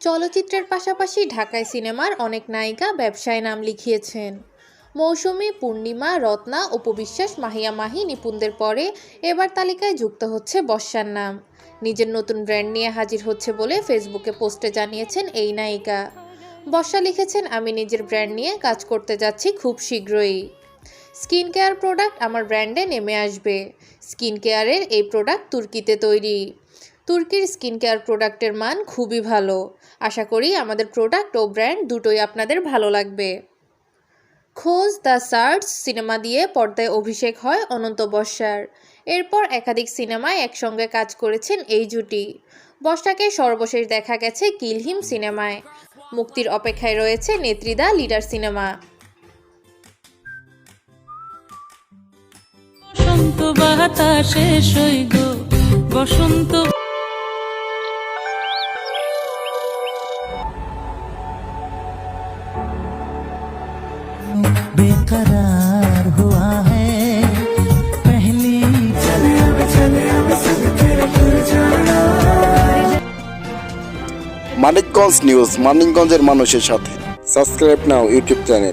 চলচ্চিত্রের পাশাপাশি ঢাকায় সিনেমার অনেক নায়িকা ব্যবসায় নাম লিখিয়েছেন। মৌসুমী, পূর্ণিমা, রত্না উপবিশ্বাস মাহিয়া মাহি, নিপুণদের পরে এবার তালিকায় যুক্ত হচ্ছে বর্ষার নাম। নিজের নতুন ব্র্যান্ড নিয়ে হাজির হচ্ছে বলে ফেসবুকে পোস্টে জানিয়েছেন এই নায়িকা। বর্ষা লিখেছেন, আমি নিজের ব্র্যান্ড নিয়ে কাজ করতে যাচ্ছি খুব শীঘ্রই। স্কিন কেয়ার প্রোডাক্ট আমার ব্র্যান্ডে নেমে আসবে। স্কিন কেয়ারের এই প্রোডাক্ট তুর্কিতে তৈরি। তুর্কির স্কিন কেয়ার প্রোডাক্টের মান খুবই ভালো। আশা করি আমাদের প্রোডাক্ট ও ব্র্যান্ড দুটোই আপনাদের ভালো লাগবে। খোঁজ দ্য সার্চ সিনেমা দিয়ে পর্দায় অভিষেক হয় অনন্ত বর্ষার। এরপর একাধিক সিনেমায় একসঙ্গে কাজ করেছেন এই জুটি। বর্ষাকে সর্বশেষ দেখা গেছে কিলহিম সিনেমায়। মুক্তির অপেক্ষায় রয়েছে নেত্রীদা লিডার সিনেমা। বসন্ত বসন্ত बेकरार हुआ है पहली चले अब चले अब संग तेरे तुर जाना মানিকগঞ্জ নিউজ মানিকগঞ্জের মানুষের সাথে সাবস্ক্রাইব নাও ইউটিউব চ্যানেল